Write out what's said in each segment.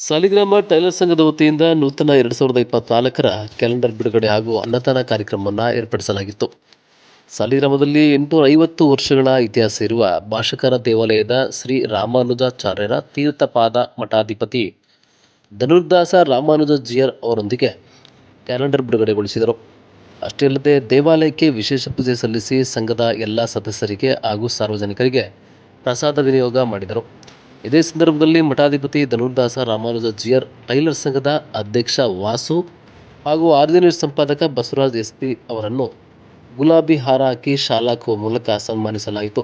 Saligrama tailor ಸಂಘದ ವತಿಯಿಂದ ನೂತನ ಎರಡು ಸಾವಿರದ ಇಪ್ಪತ್ನಾಲ್ಕರ ಕ್ಯಾಲೆಂಡರ್ ಬಿಡುಗಡೆ ಹಾಗೂ ಅನ್ನದಾನ ಕಾರ್ಯಕ್ರಮವನ್ನು ಏರ್ಪಡಿಸಲಾಗಿತ್ತು. ಸಾಲಿಗ್ರಾಮದಲ್ಲಿ ಎಂಟುನೂರ ಐವತ್ತು ವರ್ಷಗಳ ಇತಿಹಾಸ ಇರುವ ಭಾಷಕರ ದೇವಾಲಯದ ಶ್ರೀ ರಾಮಾನುಜಾಚಾರ್ಯರ ತೀರ್ಥಪಾದ ಮಠಾಧಿಪತಿ ಧನುರ್ದಾಸ ರಾಮಾನುಜ ಜಿಯರ್ ಅವರೊಂದಿಗೆ ಕ್ಯಾಲೆಂಡರ್ ಬಿಡುಗಡೆಗೊಳಿಸಿದರು. ಅಷ್ಟೇ ಅಲ್ಲದೆ ದೇವಾಲಯಕ್ಕೆ ವಿಶೇಷ ಪೂಜೆ ಸಲ್ಲಿಸಿ ಸಂಘದ ಎಲ್ಲ ಸದಸ್ಯರಿಗೆ ಹಾಗೂ ಸಾರ್ವಜನಿಕರಿಗೆ ಪ್ರಸಾದ ವಿನಿಯೋಗ ಮಾಡಿದರು. ಇದೇ ಸಂದರ್ಭದಲ್ಲಿ ಮಠಾಧಿಪತಿ ಧನುರ್ದಾಸ ರಾಮಾನುಜ ಜಿಯರ್, ಟೈಲರ್ ಸಂಘದ ಅಧ್ಯಕ್ಷ ವಾಸು ಹಾಗೂ ಆರ್ದಿನೇಶ್ ಸಂಪಾದಕ ಬಸವರಾಜ್ ಎಸ್ ಪಿ ಅವರನ್ನು ಗುಲಾಬಿ ಹಾರ ಹಾಕಿ ಶಾಲಾಕುವ ಮೂಲಕ ಸನ್ಮಾನಿಸಲಾಯಿತು.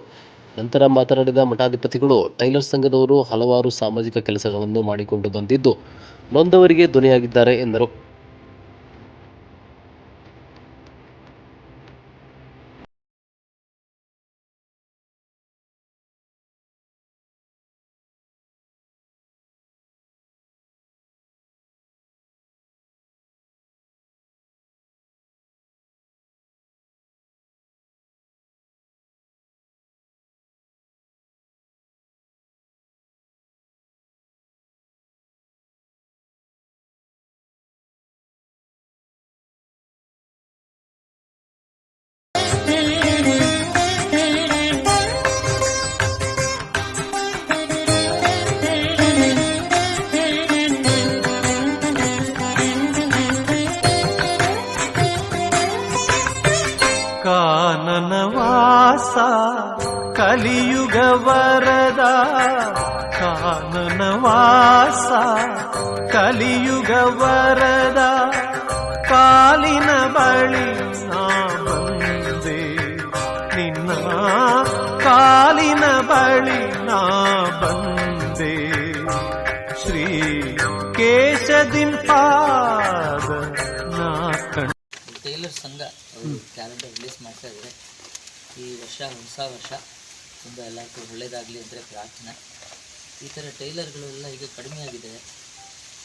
ನಂತರ ಮಾತನಾಡಿದ ಮಠಾಧಿಪತಿಗಳು, ಟೈಲರ್ ಸಂಘದವರು ಹಲವಾರು ಸಾಮಾಜಿಕ ಕೆಲಸಗಳನ್ನು ಮಾಡಿಕೊಂಡು ಬಂದಿದ್ದು, ನೊಂದವರಿಗೆ ಧ್ವನಿಯಾಗಿದ್ದಾರೆ ಎಂದರು. ಕಾನನವಾಸ ಕಲಿಯುಗ ವರದ ಕಾನನವಾಸ ಕಲಿಯುಗ ವರದ ಕಾಲಿನ ಬಳಿ ನಾ ಬಂದೆ ನಿನ್ನ ಕಾಲಿನ ಬಳಿ ನಾ ಬಂದೆ ಶ್ರೀ ಕೇಶದಿಂಪಾದ ನಾ ಸಂಘ ಅವರು ಕ್ಯಾಲೆಂಡರ್ ರಿಲೀಸ್ ಮಾಡ್ತಾ ಇದ್ದಾರೆ. ಈ ವರ್ಷ ಹೊಸ ವರ್ಷ ತುಂಬ ಎಲ್ಲರಿಗೂ ಒಳ್ಳೇದಾಗಲಿ ಅಂದರೆ ಪ್ರಾರ್ಥನೆ. ಈ ಥರ ಟೈಲರ್ಗಳೆಲ್ಲ ಈಗ ಕಡಿಮೆ ಆಗಿದೆ.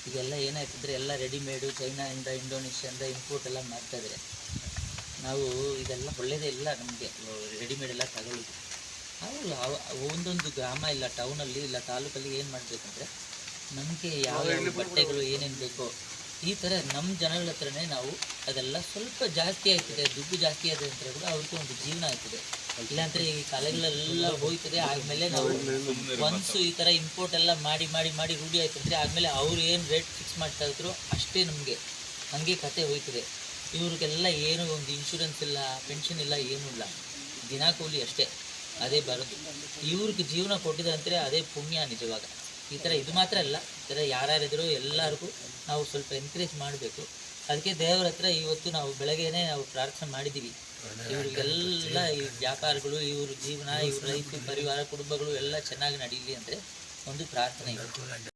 ಈಗೆಲ್ಲ ಏನಾಯ್ತಂದರೆ ಎಲ್ಲ ರೆಡಿಮೇಡು ಚೈನಾಯಿಂದ ಇಂಡೋನೇಷ್ಯಾದಿಂದ ಇಂಪೋರ್ಟ್ ಎಲ್ಲ ಮಾಡ್ತಾ ಇದ್ದಾರೆ. ನಾವು ಇದೆಲ್ಲ ಒಳ್ಳೆಯದೇ ಇಲ್ಲ ನಮಗೆ. ರೆಡಿಮೇಡ್ ಎಲ್ಲ ತಗೊಳ್ಳೋದು. ಆಗಲ್ಲ ಒಂದೊಂದು ಗ್ರಾಮ ಇಲ್ಲ ಟೌನಲ್ಲಿ ಇಲ್ಲ ತಾಲೂಕಲ್ಲಿ ಏನು ಮಾಡಬೇಕಂದ್ರೆ ನಮಗೆ ಯಾವ ಯಾವ ಬಟ್ಟೆಗಳು ಏನೇನು ಬೇಕೋ ಈ ಥರ ನಮ್ಮ ಜನಗಳ ಹತ್ರನೇ ನಾವು ಅದೆಲ್ಲ ಸ್ವಲ್ಪ ಜಾಸ್ತಿ ಆಗ್ತದೆ ದುಡ್ಡು ಜಾಸ್ತಿ ಆದ ಅಂತ ಕೂಡ ಅವ್ರಿಗೆ ಒಂದು ಜೀವನ ಆಗ್ತದೆ. ಇಲ್ಲಾಂದ್ರೆ ಈ ಕಲೆಗಳೆಲ್ಲ ಹೋಯ್ತದೆ, ಆದ್ಮೇಲೆ ನಾವು ಒನ್ಸು ಈ ಥರ ಇಂಪೋರ್ಟ್ ಎಲ್ಲ ಮಾಡಿ ಮಾಡಿ ಮಾಡಿ ರೂಢಿ ಆಯ್ತಂದ್ರೆ ಆದಮೇಲೆ ಅವ್ರು ಏನು ರೇಟ್ ಫಿಕ್ಸ್ ಮಾಡ್ತಾ ಇದ್ರು ಅಷ್ಟೇ ನಮಗೆ ಹಂಗೆ ಕತೆ ಹೋಯ್ತದೆ. ಇವ್ರಿಗೆಲ್ಲ ಏನು ಒಂದು ಇನ್ಶೂರೆನ್ಸ್ ಇಲ್ಲ ಪೆನ್ಷನ್ ಇಲ್ಲ, ಏನೂ ಇಲ್ಲ. ದಿನ ಕೂಲಿ ಅಷ್ಟೇ, ಅದೇ ಬರೋದು ಇವ್ರಿಗೆ ಜೀವನ ಕೊಟ್ಟಿದೆ ಅಂದರೆ ಅದೇ ಪುಣ್ಯ ನಿಜವಾಗ. ಈ ಥರ ಇದು ಮಾತ್ರ ಅಲ್ಲ, ಈ ಥರ ಯಾರ್ಯಾರಿದ್ರು ಎಲ್ಲರಿಗೂ ನಾವು ಸ್ವಲ್ಪ ಎನ್ಕರೇಜ್ ಮಾಡಬೇಕು. ಅದಕ್ಕೆ ದೇವರ ಹತ್ರ ಇವತ್ತು ನಾವು ಬೆಳಗ್ಗೆನೆ ನಾವು ಪ್ರಾರ್ಥನೆ ಮಾಡಿದ್ದೀವಿ ಇವ್ರಿಗೆಲ್ಲ ಈ ವ್ಯಾಪಾರಗಳು, ಇವ್ರ ಜೀವನ, ಇವ್ರ ಲೈಫ್ ಪರಿವಾರ, ಕುಟುಂಬಗಳು ಎಲ್ಲ ಚೆನ್ನಾಗಿ ನಡೀಲಿ ಅಂದರೆ ಒಂದು ಪ್ರಾರ್ಥನೆ ಇದೆ.